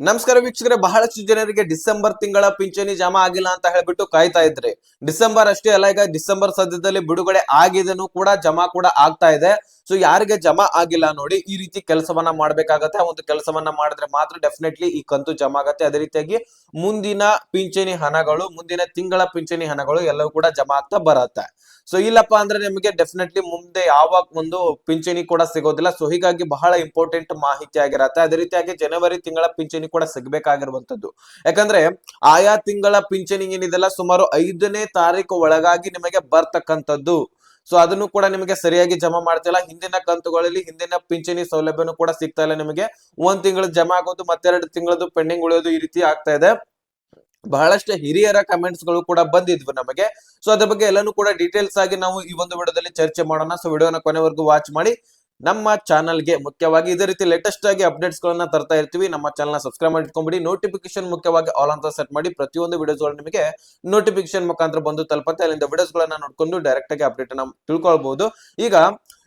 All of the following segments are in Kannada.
ನಮಸ್ಕಾರ ವೀಕ್ಷಕರೇ, ಬಹಳಷ್ಟು ಜನರಿಗೆ ಡಿಸೆಂಬರ್ ತಿಂಗಳ ಪಿಂಚಣಿ ಜಮಾ ಆಗಿಲ್ಲ ಅಂತ ಹೇಳ್ಬಿಟ್ಟು ಕಾಯ್ತಾ ಇದ್ರಿ. ಡಿಸೆಂಬರ್ ಅಷ್ಟೇ ಅಲ್ಲ, ಈಗ ಡಿಸೆಂಬರ್ ಸದ್ಯದಲ್ಲಿ ಬಿಡುಗಡೆ ಆಗಿದನು ಕೂಡ ಜಮಾ ಕೂಡ ಆಗ್ತಾ ಇದೆ. ಸೊ ಯಾರಿಗೆ ಜಮಾ ಆಗಿಲ್ಲ ನೋಡಿ, ಈ ರೀತಿ ಕೆಲಸವನ್ನ ಮಾಡ್ಬೇಕಾಗತ್ತೆ. ಒಂದು ಕೆಲಸವನ್ನ ಮಾಡಿದ್ರೆ ಮಾತ್ರ ಡೆಫಿನೆಟ್ಲಿ ಈ ಕಂತು ಜಮಾ ಆಗತ್ತೆ. ಅದೇ ರೀತಿಯಾಗಿ ಮುಂದಿನ ಪಿಂಚಣಿ ಹಣಗಳು, ಮುಂದಿನ ತಿಂಗಳ ಪಿಂಚಣಿ ಹಣಗಳು ಎಲ್ಲವೂ ಕೂಡ ಜಮಾ ಆಗ್ತಾ ಬರತ್ತೆ. ಸೊ ಇಲ್ಲಪ್ಪ ಅಂದ್ರೆ ನಿಮಗೆ ಡೆಫಿನೆಟ್ಲಿ ಮುಂದೆ ಯಾವಾಗ ಒಂದು ಪಿಂಚಣಿ ಕೂಡ ಸಿಗೋದಿಲ್ಲ. ಸೊ ಹೀಗಾಗಿ ಬಹಳ ಇಂಪಾರ್ಟೆಂಟ್ ಮಾಹಿತಿ ಆಗಿರತ್ತೆ. ಅದೇ ರೀತಿಯಾಗಿ ಜನವರಿ ತಿಂಗಳ ಪಿಂಚಣಿ ಕೂಡ ಸಿಗ್ಬೇಕಾಗಿರುವಂತದ್ದು ಯಾಕಂದ್ರೆ ಆಯಾ ತಿಂಗಳ ಪಿಂಚಣಿ ಏನಿದೆಲ್ಲ ಸುಮಾರು ಐದನೇ ತಾರೀಕು ಒಳಗಾಗಿ ನಿಮಗೆ ಬರ್ತಕ್ಕಂಥದ್ದು. ಸೊ ಅದನ್ನು ಕೂಡ ನಿಮಗೆ ಸರಿಯಾಗಿ ಜಮಾ ಮಾಡ್ತಿಲ್ಲ ಹಿಂದಿನ ಕಂತುಗಳಲ್ಲಿ ಹಿಂದಿನ ಪಿಂಚಣಿ ಸೌಲಭ್ಯನು ಕೂಡ ಸಿಗ್ತಾ ಇಲ್ಲ ನಿಮಗೆ. ಒಂದ್ ತಿಂಗಳು ಜಮಾ ಆಗೋದು, ಮತ್ತೆರಡು ತಿಂಗಳದ್ದು ಪೆಂಡಿಂಗ್ ಉಳಿಯೋದು ಈ ರೀತಿ ಆಗ್ತಾ ಇದೆ. ಬಹಳಷ್ಟು ಹಿರಿಯರ ಕಮೆಂಟ್ಸ್ಗಳು ಕೂಡ ಬಂದಿದ್ವು ನಮಗೆ. ಸೊ ಅದ್ರ ಬಗ್ಗೆ ಎಲ್ಲಾನು ಕೂಡ ಡೀಟೇಲ್ಸ್ ಆಗಿ ನಾವು ಈ ಒಂದು ವಿಡಿಯೋದಲ್ಲಿ ಚರ್ಚೆ ಮಾಡೋಣ. ಸೊ ವಿಡಿಯೋನ ಕೊನೆವರೆಗೂ ವಾಚ್ ಮಾಡಿ. ನಮ್ಮ ಚಾನಲ್ಗೆ ಮುಖ್ಯವಾಗಿ ಇದೇ ರೀತಿ ಲೇಟೆಸ್ಟ್ ಆಗಿ ಅಪ್ಡೇಟ್ಸ್ ಗಳನ್ನ ತರ್ತಾ ಇರ್ತೀವಿ. ನಮ್ಮ ಚಾನಲ್ ಸಬ್ಸ್ಕ್ರೈಬ್ ಮಾಡಿಟ್ಕೊಂಡ್ಬಿಡಿ ನೋಟಿಫಿಕೇಶನ್ ಮುಖ್ಯವಾಗಿ ಆಲ್ ಅಂತ ಸೆಟ್ ಮಾಡಿ. ಪ್ರತಿಯೊಂದು ವಿಡಿಯೋಸ್ ನಿಮಗೆ ನೋಟಿಫಿಕೇಶನ್ ಮುಖಾಂತರ ಬಂದು ತಲುಪತ್ತೆ. ಅಲ್ಲಿಂದ ವಿಡಿಯೋಸ್ ಗಳನ್ನ ನೋಡ್ಕೊಂಡು ಡೈರೆಕ್ಟ್ ಆಗಿ ಅಪ್ಡೇಟ್ ಅನ್ನ ತಿಳ್ಕೊಳ್ಬಹುದು ಈಗ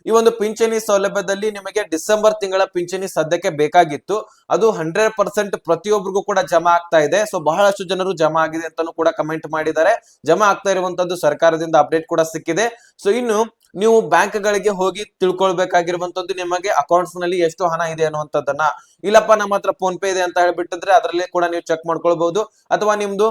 ಈ ಒಂದು ಪಿಂಚಣಿ ಸೌಲಭ್ಯದಲ್ಲಿ ನಿಮಗೆ ಡಿಸೆಂಬರ್ ತಿಂಗಳ ಪಿಂಚಣಿ ಸದ್ಯಕ್ಕೆ ಬೇಕಾಗಿತ್ತು. ಅದು ಹಂಡ್ರೆಡ್ ಪರ್ಸೆಂಟ್ ಪ್ರತಿಯೊಬ್ಬರಿಗೂ ಕೂಡ ಜಮಾ ಆಗ್ತಾ ಇದೆ. ಸೊ, ಬಹಳಷ್ಟು ಜನರು ಜಮಾ ಆಗಿದೆ ಅಂತಲೂ ಕೂಡ ಕಮೆಂಟ್ ಮಾಡಿದ್ದಾರೆ. ಜಮಾ ಆಗ್ತಾ ಇರುವಂತದ್ದು ಸರ್ಕಾರದಿಂದ ಅಪ್ಡೇಟ್ ಕೂಡ ಸಿಕ್ಕಿದೆ. ಸೊ, ಇನ್ನು ನೀವು ಬ್ಯಾಂಕ್ ಗಳಿಗೆ ಹೋಗಿ ತಿಳ್ಕೊಳ್ಬೇಕಾಗಿರುವಂತದ್ದು ನಿಮಗೆ ಅಕೌಂಟ್ಸ್ನಲ್ಲಿ ಎಷ್ಟು ಹಣ ಇದೆ ಅನ್ನುವಂಥದ್ದನ್ನ ಇಲ್ಲಪ್ಪ, ನಮ್ಮ ಹತ್ರ ಫೋನ್ ಪೇ ಇದೆ ಅಂತ ಹೇಳ್ಬಿಟ್ಟಿದ್ರೆ ಅದರಲ್ಲಿ ಕೂಡ ನೀವು ಚೆಕ್ ಮಾಡ್ಕೊಳ್ಬಹುದು ಅಥವಾ ನಿಮ್ದು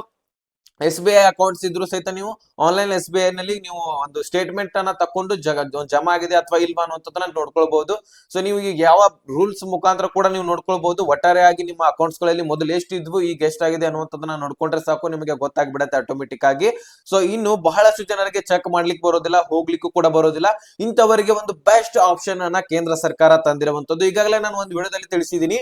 ಎಸ್ ಬಿ ಐ ಅಕೌಂಟ್ಸ್ ಇದ್ರು ಸಹಿತ ನೀವು ಆನ್ಲೈನ್ ಎಸ್ ಬಿ ಐ ನಲ್ಲಿ ನೀವು ಒಂದು ಸ್ಟೇಟ್ಮೆಂಟ್ ಅನ್ನ ತಕೊಂಡು ಜಗ ಜಮಾ ಆಗಿದೆ ಅಥವಾ ಇಲ್ವಾ ಅನ್ನೋದನ್ನ ನೋಡ್ಕೊಳ್ಬಹುದು ಸೊ ನೀವು ಈಗ ಯಾವ ರೂಲ್ಸ್ ಮುಖಾಂತರ ಕೂಡ ನೀವು ನೋಡ್ಕೊಳ್ಬಹುದು ಒಟ್ಟಾರೆಯಾಗಿ ನಿಮ್ಮ ಅಕೌಂಟ್ಸ್ಗಳಲ್ಲಿ ಮೊದಲು ಎಷ್ಟು ಇದ್ವು, ಈಗ ಎಷ್ಟಾಗಿದೆ ಅನ್ನುವಂಥದ್ದನ್ನ ನೋಡ್ಕೊಂಡ್ರೆ ಸಾಕು, ನಿಮಗೆ ಗೊತ್ತಾಗ್ಬಿಡತ್ತೆ ಆಟೋಮೆಟಿಕ್ ಆಗಿ. ಸೊ ಇನ್ನು ಬಹಳಷ್ಟು ಜನರಿಗೆ ಚೆಕ್ ಮಾಡ್ಲಿಕ್ಕೆ ಬರೋದಿಲ್ಲ, ಹೋಗ್ಲಿಕ್ಕೂ ಕೂಡ ಬರೋದಿಲ್ಲ. ಇಂಥವರಿಗೆ ಒಂದು ಬೆಸ್ಟ್ ಆಪ್ಷನ್ ಅನ್ನ ಕೇಂದ್ರ ಸರ್ಕಾರ ತಂದಿರುವಂತದ್ದು ಈಗಾಗಲೇ ನಾನು ಒಂದು ವಿಡಿಯೋದಲ್ಲಿ ತಿಳಿಸಿದೀನಿ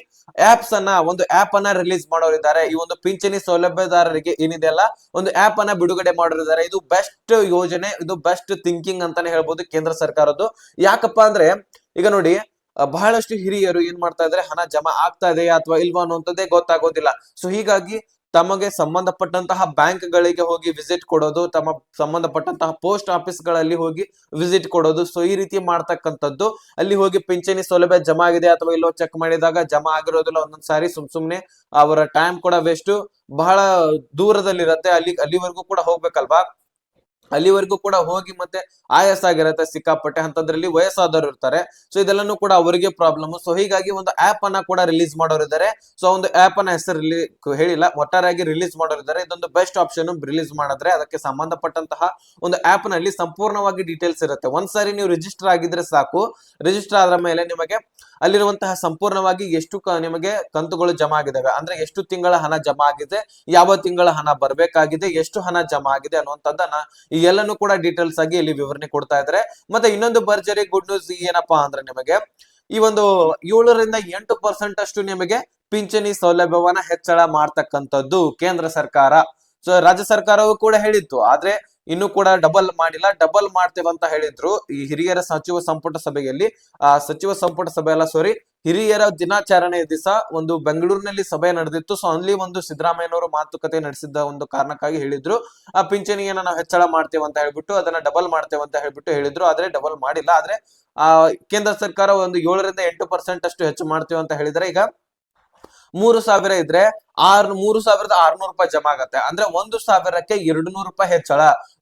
ಆಪ್ಸ್ ಅನ್ನ, ಒಂದು ಆಪ್ ಅನ್ನ ರಿಲೀಸ್ ಮಾಡೋರಿದ್ದಾರೆ. ಈ ಒಂದು ಪಿಂಚಣಿ ಸೌಲಭ್ಯದಾರರಿಗೆ ಏನಿದೆ ಅಲ್ಲ ಒಂದು ಆಪ್ ಅನ್ನ ಬಿಡುಗಡೆ ಮಾಡಿದ್ದಾರೆ ಇದು ಬೆಸ್ಟ್ ಯೋಜನೆ, ಇದು ಬೆಸ್ಟ್ ಥಿಂಕಿಂಗ್ ಅಂತಾನೆ ಹೇಳ್ಬೋದು ಕೇಂದ್ರ ಸರ್ಕಾರದ್ದು. ಯಾಕಪ್ಪ ಅಂದ್ರೆ, ಈಗ ನೋಡಿ ಬಹಳಷ್ಟು ಹಿರಿಯರು ಏನ್ ಮಾಡ್ತಾ ಇದ್ರೆ, ಹಣ ಜಮಾ ಆಗ್ತಾ ಇದೆಯಾ ಅಥವಾ ಇಲ್ವಾ ಅನ್ನುವಂಥದ್ದೇ ಗೊತ್ತಾಗೋದಿಲ್ಲ. ಸೊ ಹೀಗಾಗಿ ತಮಗೆ ಸಂಬಂಧಪಟ್ಟಂತಹ ಬ್ಯಾಂಕ್ ಗಳಿಗೆ ಹೋಗಿ ವಿಸಿಟ್ ಕೊಡೋದು, ತಮ್ಮ ಸಂಬಂಧಪಟ್ಟಂತಹ ಪೋಸ್ಟ್ ಆಫೀಸ್ಗಳಲ್ಲಿ ಹೋಗಿ ವಿಸಿಟ್ ಕೊಡೋದು ಸೊ ಈ ರೀತಿ ಮಾಡ್ತಕ್ಕಂಥದ್ದು. ಅಲ್ಲಿ ಹೋಗಿ ಪಿಂಚಣಿ ಸೌಲಭ್ಯ ಜಮಾ ಆಗಿದೆ ಅಥವಾ ಇಲ್ಲೋ ಚೆಕ್ ಮಾಡಿದಾಗ ಜಮಾ ಆಗಿರೋದಿಲ್ಲ ಒಂದೊಂದ್ ಸಾರಿ ಸುಮ್ ಸುಮ್ನೆ ಅವರ ಟೈಮ್ ಕೂಡ ವೇಸ್ಟ್ ಬಹಳ ದೂರದಲ್ಲಿರತ್ತೆ ಅಲ್ಲಿ ಅಲ್ಲಿವರೆಗೂ ಕೂಡ ಹೋಗ್ಬೇಕಲ್ವಾ? ಅಲ್ಲಿವರೆಗೂ ಕೂಡ ಹೋಗಿ ಮತ್ತೆ ಆಯಾಸ ಆಗಿರತ್ತೆ ಸಿಕ್ಕಾಪಟ್ಟೆ ಅಂತದ್ರಲ್ಲಿ ವಯಸ್ಸಾದವರು ಇರ್ತಾರೆ. ಸೊ ಇದೆಲ್ಲನೂ ಕೂಡ ಅವರಿಗೆ ಪ್ರಾಬ್ಲಮ್ ಸೊ ಹೀಗಾಗಿ ಒಂದು ಆಪ್ ಅನ್ನ ಕೂಡ ರಿಲೀಸ್ ಮಾಡೋರಿದ್ದಾರೆ ಸೊ ಒಂದು ಆಪ್ ಅನ್ನ ಹೆಸರು ಹೇಳಿಲ್ಲ. ಒಟ್ಟಾರೆಯಾಗಿ ರಿಲೀಸ್ ಮಾಡೋರಿದ್ದಾರೆ ಇದೊಂದು ಬೆಸ್ಟ್ ಆಪ್ಷನ್ ರಿಲೀಸ್ ಮಾಡಿದ್ರೆ ಅದಕ್ಕೆ ಸಂಬಂಧಪಟ್ಟಂತಹ ಒಂದು ಆಪ್ನಲ್ಲಿ ಸಂಪೂರ್ಣವಾಗಿ ಡೀಟೇಲ್ಸ್ ಇರುತ್ತೆ. ಒಂದ್ಸಾರಿ ನೀವು ರಿಜಿಸ್ಟರ್ ಆಗಿದ್ರೆ ಸಾಕು. ರಿಜಿಸ್ಟರ್ ಆದ ಮೇಲೆ ನಿಮಗೆ ಅಲ್ಲಿರುವಂತಹ ಸಂಪೂರ್ಣವಾಗಿ ಎಷ್ಟು ನಿಮಗೆ ಕಂತುಗಳು ಜಮಾ ಆಗಿದಾವೆ. ಅಂದ್ರೆ ಎಷ್ಟು ತಿಂಗಳ ಹಣ ಜಮಾ ಆಗಿದೆ, ಯಾವ ತಿಂಗಳ ಹಣ ಬರಬೇಕಾಗಿದೆ, ಎಷ್ಟು ಹಣ ಜಮಾ ಆಗಿದೆ ಅನ್ನುವಂಥದ್ದನ್ನ ಈ ಎಲ್ಲನೂ ಕೂಡ ಡೀಟೇಲ್ಸ್ ಆಗಿ ಇಲ್ಲಿ ವಿವರಣೆ ಕೊಡ್ತಾ ಇದ್ದಾರೆ. ಮತ್ತೆ ಇನ್ನೊಂದು ಭರ್ಜರಿ ಗುಡ್ ನ್ಯೂಸ್ ಏನಪ್ಪಾ ಅಂದ್ರೆ ನಿಮಗೆ ಈ ಒಂದು ಏಳರಿಂದ ಎಂಟು ಪರ್ಸೆಂಟ್ ಅಷ್ಟು ನಿಮಗೆ ಪಿಂಚಣಿ ಸೌಲಭ್ಯವನ್ನ ಹೆಚ್ಚಳ ಮಾಡ್ತಕ್ಕಂಥದ್ದು ಕೇಂದ್ರ ಸರ್ಕಾರ. ಸೊ ರಾಜ್ಯ ಸರ್ಕಾರವು ಕೂಡ ಹೇಳಿತ್ತು. ಆದ್ರೆ ಇನ್ನು ಕೂಡ ಡಬಲ್ ಮಾಡಿಲ್ಲ. ಡಬಲ್ ಮಾಡ್ತೇವೆ ಅಂತ ಹೇಳಿದ್ರು ಈ ಹಿರಿಯರ ಸಚಿವ ಸಂಪುಟ ಸಭೆಯಲ್ಲಿ. ಆ ಸಚಿವ ಸಂಪುಟ ಸಭೆ ಅಲ್ಲ ಸಾರಿ ಹಿರಿಯರ ದಿನಾಚರಣೆಯ ದಿವಸ ಒಂದು ಬೆಂಗಳೂರಿನಲ್ಲಿ ಸಭೆ ನಡೆದಿತ್ತು. ಸೊ ಅಲ್ಲಿ ಒಂದು ಸಿದ್ದರಾಮಯ್ಯನವರು ಮಾತುಕತೆ ನಡೆಸಿದ್ದ ಒಂದು ಕಾರಣಕ್ಕಾಗಿ ಹೇಳಿದ್ರು. ಆ ಪಿಂಚಣಿಯನ್ನ ನಾವು ಹೆಚ್ಚಳ ಮಾಡ್ತೇವೆ ಅಂತ ಹೇಳ್ಬಿಟ್ಟು, ಅದನ್ನ ಡಬಲ್ ಮಾಡ್ತೇವೆ ಅಂತ ಹೇಳ್ಬಿಟ್ಟು ಹೇಳಿದ್ರು. ಆದ್ರೆ ಡಬಲ್ ಮಾಡಿಲ್ಲ. ಆದ್ರೆ, ಆ ಕೇಂದ್ರ ಸರ್ಕಾರ ಒಂದು ಏಳರಿಂದ ಎಂಟು ಪರ್ಸೆಂಟ್ ಅಷ್ಟು ಹೆಚ್ಚು ಮಾಡ್ತೇವೆ ಅಂತ ಹೇಳಿದ್ರೆ ಈಗ ಮೂರು ಸಾವಿರ ಇದ್ರೆ ಆರ್ ಮೂರು ಸಾವಿರದ ಆರ್ನೂರು ರೂಪಾಯಿ ಜಮಾ ಆಗತ್ತೆ. ಅಂದ್ರೆ ಒಂದು ಸಾವಿರಕ್ಕೆ ಎರಡು ನೂರು ರೂಪಾಯಿ ಹೆಚ್ಚಳ,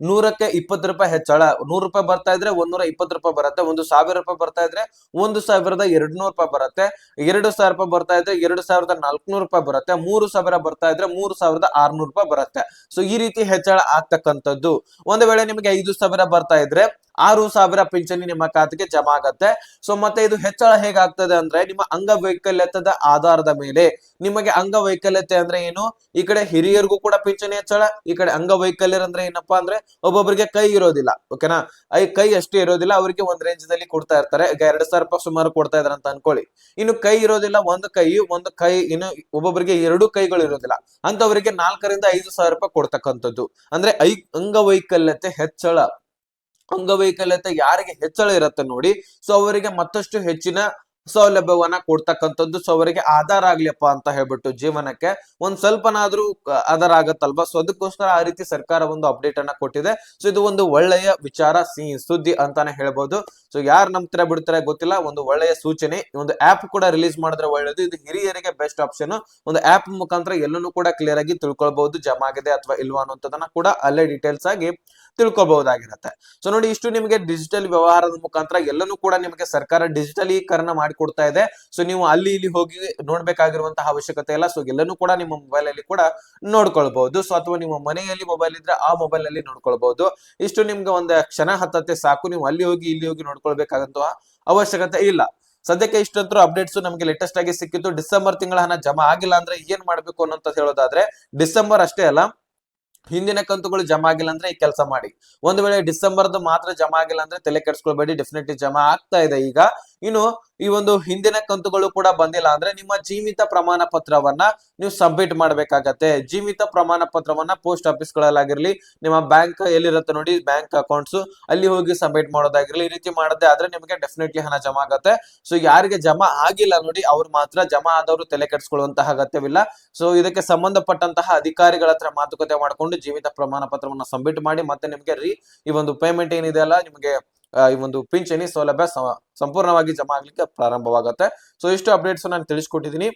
ನೂರಕ್ಕೆ ಇಪ್ಪತ್ತು ರೂಪಾಯಿ ಹೆಚ್ಚಳ. ನೂರು ರೂಪಾಯಿ ಬರ್ತಾ ಇದ್ರೆ ಒಂದೂರ ಇಪ್ಪತ್ತು ರೂಪಾಯಿ ಬರುತ್ತೆ, ಒಂದು ಸಾವಿರ ರೂಪಾಯಿ ಬರ್ತಾ ಇದ್ರೆ ಒಂದು ಸಾವಿರದ ಎರಡು ನೂರು ರೂಪಾಯಿ ಬರುತ್ತೆ. ಎರಡು ಸಾವಿರ ರೂಪಾಯಿ ಬರ್ತಾ ಇದ್ರೆ ಎರಡು ಸಾವಿರದ ನಾಲ್ಕುನೂರು ರೂಪಾಯಿ ಬರುತ್ತೆ. ಮೂರು ಸಾವಿರ ಬರ್ತಾ ಇದ್ರೆ ಮೂರು ಸಾವಿರದ ಆರ್ನೂರು ರೂಪಾಯಿ ಬರುತ್ತೆ. ಸೊ ಈ ರೀತಿ ಹೆಚ್ಚಳ ಆಗ್ತಕ್ಕಂಥದ್ದು. ಒಂದು ವೇಳೆ ನಿಮಗೆ ಐದು ಸಾವಿರ ಬರ್ತಾ ಇದ್ರೆ ಆರು ಸಾವಿರ ಪಿಂಚಣಿ ನಿಮ್ಮ ಖಾತೆಗೆ ಜಮಾ ಆಗತ್ತೆ. ಸೊ ಮತ್ತೆ ಇದು ಹೆಚ್ಚಳ ಹೇಗಾಗ್ತದೆ ಅಂದ್ರೆ ನಿಮ್ಮ ಅಂಗವೈಕಲ್ಯತದ ಆಧಾರದ ಮೇಲೆ. ನಿಮಗೆ ಅಂಗವೈಕಲ್ಯತೆ ಅಂದ್ರೆ ಏನು? ಈ ಕಡೆ ಹಿರಿಯರಿಗೂ ಕೂಡ ಪಿಂಚಣಿ ಹೆಚ್ಚಳ, ಈ ಕಡೆ ಅಂಗವೈಕಲ್ಯರ ಅಂದ್ರೆ ಏನಪ್ಪಾ ಅಂದ್ರೆ ಒಬ್ಬೊಬ್ಬರಿಗೆ ಕೈ ಇರೋದಿಲ್ಲ ಓಕೆನಾ ಐ ಕೈ ಅಷ್ಟೇ ಇರೋದಿಲ್ಲ, ಅವರಿಗೆ ಒಂದ್ ರೇಂಜ್ ದಲ್ಲಿ ಕೊಡ್ತಾ ಇರ್ತಾರೆ. ಈಗ ಎರಡ್ ಸಾವಿರ ರೂಪಾಯಿ ಸುಮಾರು ಕೊಡ್ತಾ ಇದಾರೆ ಅಂತ ಅನ್ಕೊಳ್ಳಿ. ಇನ್ನು ಕೈ ಇರೋದಿಲ್ಲ, ಒಂದು ಕೈ ಒಂದು ಕೈ, ಇನ್ನು ಒಬ್ಬೊಬ್ಬರಿಗೆ ಎರಡು ಕೈಗಳು ಇರೋದಿಲ್ಲ. ಅಂತವರಿಗೆ ನಾಲ್ಕರಿಂದ ಐದು ಸಾವಿರ ರೂಪಾಯಿ ಕೊಡ್ತಕ್ಕಂಥದ್ದು. ಅಂದ್ರೆ ಐ, ಅಂಗವೈಕಲ್ಯತೆ ಹೆಚ್ಚಳ. ಅಂಗವೈಕಲ್ಯತೆ ಯಾರಿಗೆ ಹೆಚ್ಚಳ ಇರುತ್ತೆ ನೋಡಿ. ಸೊ ಅವರಿಗೆ ಮತ್ತಷ್ಟು ಹೆಚ್ಚಿನ ಸೌಲಭ್ಯವನ್ನ ಕೊಡ್ತಕ್ಕಂಥದ್ದು. ಸೊ ಅವರಿಗೆ ಆಧಾರ ಆಗ್ಲಿಪ್ಪ ಅಂತ ಹೇಳ್ಬಿಟ್ಟು ಜೀವನಕ್ಕೆ ಒಂದ್ ಸ್ವಲ್ಪನಾದ್ರೂ ಆಧಾರ ಆಗತ್ತಲ್ವಾ? ಸೊ ಅದಕ್ಕೋಸ್ಕರ ಆ ರೀತಿ ಸರ್ಕಾರ ಒಂದು ಅಪ್ಡೇಟ್ ಅನ್ನ ಕೊಟ್ಟಿದೆ. ಸೊ ಇದು ಒಂದು ಒಳ್ಳೆಯ ವಿಚಾರ, ಸಿ, ಸುದ್ದಿ ಅಂತಾನೆ ಹೇಳ್ಬೋದು. ಸೊ ಯಾರು ನಂಬ್ತಾರೆ ಬಿಡ್ತಾರೆ ಗೊತ್ತಿಲ್ಲ. ಒಂದು ಒಳ್ಳೆಯ ಸೂಚನೆ, ಒಂದು ಆಪ್ ಕೂಡ ರಿಲೀಸ್ ಮಾಡಿದ್ರೆ ಒಳ್ಳೇದು. ಇದು ಹಿರಿಯರಿಗೆ ಬೆಸ್ಟ್ ಆಪ್ಷನ್ ಒಂದು ಆಪ್ ಮುಖಾಂತರ ಎಲ್ಲನೂ ಕೂಡ ಕ್ಲಿಯರ್ ಆಗಿ ತಿಳ್ಕೊಳ್ಬಹುದು. ಜಮಾ ಆಗಿದೆ ಅಥವಾ ಇಲ್ವಾ ಅನ್ನೋದನ್ನ ಕೂಡ ಅಲ್ಲೇ ಡೀಟೇಲ್ಸ್ ಆಗಿ ತಿಳ್ಕೊಬಹುದಾಗಿರುತ್ತೆ ಸೊ ನೋಡಿ, ಇಷ್ಟು ನಿಮಗೆ ಡಿಜಿಟಲ್ ವ್ಯವಹಾರದ ಮುಖಾಂತರ ಎಲ್ಲನೂ ಕೂಡ ನಿಮಗೆ ಸರ್ಕಾರ ಡಿಜಿಟಲೀಕರಣ ಮಾಡಿಕೊಡ್ತಾ ಇದೆ. ಸೊ ನೀವು ಅಲ್ಲಿ ಇಲ್ಲಿ ಹೋಗಿ ನೋಡ್ಬೇಕಾಗಿರುವಂತಹ ಅವಶ್ಯಕತೆ ಇಲ್ಲ. ಸೊ ಎಲ್ಲನೂ ಕೂಡ ನಿಮ್ಮ ಮೊಬೈಲ್ ಅಲ್ಲಿ ಕೂಡ ನೋಡ್ಕೊಳ್ಬಹುದು. ಸೊ ಅಥವಾ ನಿಮ್ಮ ಮನೆಯಲ್ಲಿ ಮೊಬೈಲ್ ಇದ್ರೆ ಆ ಮೊಬೈಲ್ ಅಲ್ಲಿ ನೋಡ್ಕೊಳ್ಬಹುದು. ಇಷ್ಟು ನಿಮ್ಗೆ ಒಂದು ಕ್ಷಣ ಹತ್ತತ್ತೆ ಸಾಕು. ನೀವು ಅಲ್ಲಿ ಹೋಗಿ, ಇಲ್ಲಿ ಹೋಗಿ ನೋಡ್ಕೊಳ್ಬೇಕಾದಂತಹ ಅವಶ್ಯಕತೆ ಇಲ್ಲ. ಸದ್ಯಕ್ಕೆ ಇಷ್ಟಂತೂ ಅಪ್ಡೇಟ್ಸ್ ನಮಗೆ ಲೇಟೆಸ್ಟ್ ಆಗಿ ಸಿಕ್ಕಿತ್ತು ಡಿಸೆಂಬರ್ ತಿಂಗಳ ಹಣ ಜಮಾ ಆಗಿಲ್ಲ ಅಂದ್ರೆ ಏನ್ ಮಾಡ್ಬೇಕು ಅನ್ನೋಂತ ಹೇಳೋದಾದ್ರೆ, ಡಿಸೆಂಬರ್ ಅಷ್ಟೇ ಅಲ್ಲ, ಹಿಂದಿನ ಕಂತುಗಳು ಜಮಾ ಆಗಿಲ್ಲ ಅಂದ್ರೆ ಈ ಕೆಲಸ ಮಾಡಿ. ಒಂದು ವೇಳೆ ಡಿಸೆಂಬರ್ದು ಮಾತ್ರ ಜಮಾ ಆಗಿಲ್ಲ ಅಂದ್ರೆ ತಲೆ ಕೆಡಿಸ್ಕೊಳ್ಬೇಡಿ. ಡೆಫಿನೆಟ್ಲಿ ಜಮಾ ಆಗ್ತಾ ಇದೆ ಈಗ. ಇನ್ನು ಈ ಒಂದು ಹಿಂದಿನ ಕಂತುಗಳು ಕೂಡ ಬಂದಿಲ್ಲ ಅಂದ್ರೆ ನಿಮ್ಮ ಜೀವಿತ ಪ್ರಮಾಣ ಪತ್ರವನ್ನ ನೀವು ಸಬ್ಮಿಟ್ ಮಾಡ್ಬೇಕಾಗತ್ತೆ. ಜೀವಿತ ಪ್ರಮಾಣ ಪತ್ರವನ್ನ ಪೋಸ್ಟ್ ಆಫೀಸ್ ಗಳಲ್ಲಾಗಿರ್ಲಿ, ನಿಮ್ಮ ಬ್ಯಾಂಕ್ ಎಲ್ಲಿರುತ್ತೆ ನೋಡಿ ಬ್ಯಾಂಕ್ ಅಕೌಂಟ್ಸ್ ಅಲ್ಲಿ ಹೋಗಿ ಸಬ್ಮಿಟ್ ಮಾಡೋದಾಗಿರ್ಲಿ, ಈ ರೀತಿ ಮಾಡದೆ ಆದ್ರೆ ನಿಮಗೆ ಡೆಫಿನೆಟ್ಲಿ ಹಣ ಜಮಾ ಆಗತ್ತೆ. ಸೊ ಯಾರಿಗೆ ಜಮಾ ಆಗಿಲ್ಲ ನೋಡಿ, ಅವ್ರು ಮಾತ್ರ ಜಮಾ ಆದವರು ತಲೆ ಕೆಡಿಸ್ಕೊಳ್ಳುವಂತಹ ಅಗತ್ಯವಿಲ್ಲ. ಸೊ ಇದಕ್ಕೆ ಸಂಬಂಧಪಟ್ಟಂತಹ ಅಧಿಕಾರಿಗಳ ಹತ್ರ ಮಾತುಕತೆ ಮಾಡಿಕೊಂಡು ಜೀವಿತ ಪ್ರಮಾಣ ಪತ್ರವನ್ನ ಸಬ್ಮಿಟ್ ಮಾಡಿ ಮತ್ತೆ ನಿಮಗೆ ರೀ ಈ ಒಂದು ಪೇಮೆಂಟ್ ಏನಿದೆ ಅಲ್ಲ, ನಿಮಗೆ ಈ ಒಂದು ಪಿಂಚಣಿ ಸೌಲಭ್ಯ ಸಂಪೂರ್ಣವಾಗಿ ಜಮಾ ಆಗ್ಲಿಕ್ಕೆ ಪ್ರಾರಂಭವಾಗುತ್ತೆ. ಸೊ ಇಷ್ಟು ಅಪ್ಡೇಟ್ಸ್ ನಾನು ತಿಳಿಸ್ಕೊಟ್ಟಿದ್ದೀನಿ.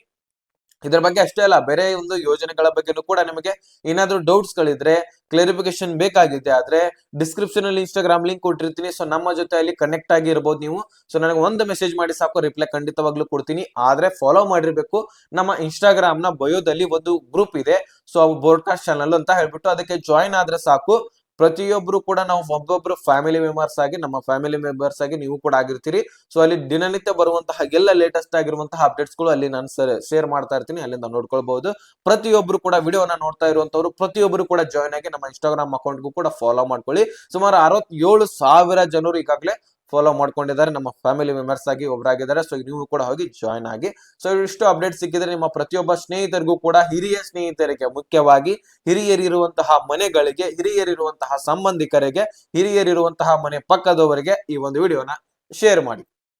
ಇದರ ಬಗ್ಗೆ ಅಷ್ಟೇ ಅಲ್ಲ, ಬೇರೆ ಒಂದು ಯೋಜನೆಗಳ ಬಗ್ಗೆನೂ ಕೂಡ ನಿಮಗೆ ಏನಾದ್ರೂ ಡೌಟ್ಸ್ ಗಳಿದ್ರೆ ಕ್ಲಾರಿಫಿಕೇಶನ್ ಬೇಕಾಗಿದೆ ಆದ್ರೆ ಡಿಸ್ಕ್ರಿಪ್ಷನ್ ಅಲ್ಲಿ ಇನ್ಸ್ಟಾಗ್ರಾಮ್ ಲಿಂಕ್ ಕೊಟ್ಟಿರ್ತೀನಿ. ಸೊ ನಮ್ಮ ಜೊತೆ ಅಲ್ಲಿ ಕನೆಕ್ಟ್ ಆಗಿ ಇರ್ಬೋದು ನೀವು. ಸೊ ನನಗೆ ಒಂದು ಮೆಸೇಜ್ ಮಾಡಿ ಸಾಕು ರಿಪ್ಲೈ ಖಂಡಿತವಾಗ್ಲೂ ಕೊಡ್ತೀನಿ. ಆದ್ರೆ ಫಾಲೋ ಮಾಡಿರ್ಬೇಕು. ನಮ್ಮ ಇನ್ಸ್ಟಾಗ್ರಾಮ್ನ ಬಯೋದಲ್ಲಿ ಒಂದು ಗ್ರೂಪ್ ಇದೆ. ಸೊ ಅವು ಬ್ರಾಡ್ಕಾಸ್ಟ್ ಚಾನಲ್ ಅಂತ ಹೇಳ್ಬಿಟ್ಟು ಅದಕ್ಕೆ ಜಾಯಿನ್ ಆದ್ರೆ ಸಾಕು. ಪ್ರತಿಯೊಬ್ರು ಕೂಡ ನಾವು ಒಬ್ಬೊಬ್ರು ಫ್ಯಾಮಿಲಿ ಮೆಂಬರ್ಸ್ ಆಗಿ, ನಮ್ಮ ಫ್ಯಾಮಿಲಿ ಮೆಂಬರ್ಸ್ ಆಗಿ ನೀವು ಕೂಡ ಆಗಿರ್ತೀರಿ. ಸೊ ಅಲ್ಲಿ ದಿನನಿತ್ಯ ಬರುವಂತಹ ಎಲ್ಲ ಲೇಟೆಸ್ಟ್ ಆಗಿರುವಂತಹ ಅಪ್ಡೇಟ್ಸ್ಗಳು ಅಲ್ಲಿ ನಾನು ಶೇರ್ ಮಾಡ್ತಾ ಇರ್ತೀನಿ. ಅಲ್ಲಿಂದ ನೋಡ್ಕೊಳ್ಬಹುದು. ಪ್ರತಿಯೊಬ್ರು ಕೂಡ ವಿಡಿಯೋನ ನೋಡ್ತಾ ಇರುವಂತವ್ರು ಪ್ರತಿಯೊಬ್ರು ಕೂಡ ಜಾಯ್ನ್ ಆಗಿ ನಮ್ಮ ಇನ್ಸ್ಟಾಗ್ರಾಮ್ ಅಕೌಂಟ್ಗೂ ಕೂಡ ಫಾಲೋ ಮಾಡ್ಕೊಳ್ಳಿ. ಸುಮಾರು ಅರವತ್ತೇಳು ಸಾವಿರ ಜನರು ಈಗಾಗಲೇ ಫಾಲೋ ಮಾಡ್ಕೊಂಡಿದ್ದಾರೆ, ನಮ್ಮ ಫ್ಯಾಮಿಲಿ ಮೆಂಬರ್ಸ್ ಆಗಿ ಒಬ್ಬರಾಗಿದ್ದಾರೆ ಸೊ ನೀವು ಕೂಡ ಹೋಗಿ ಜಾಯ್ನ್ ಆಗಿ. ಸೊ ಇಷ್ಟು ಅಪ್ಡೇಟ್ ಸಿಕ್ಕಿದ್ರೆ ನಿಮ್ಮ ಪ್ರತಿಯೊಬ್ಬ ಸ್ನೇಹಿತರಿಗೂ ಕೂಡ ಹಿರಿಯ ಸ್ನೇಹಿತರಿಗೆ ಮುಖ್ಯವಾಗಿ ಹಿರಿಯರಿರುವಂತಹ ಮನೆಗಳಿಗೆ, ಹಿರಿಯರಿರುವಂತಹ ಸಂಬಂಧಿಕರಿಗೆ, ಹಿರಿಯರಿರುವಂತಹ ಮನೆ ಪಕ್ಕದವರಿಗೆ ಈ ಒಂದು ವಿಡಿಯೋನ ಶೇರ್ ಮಾಡಿ.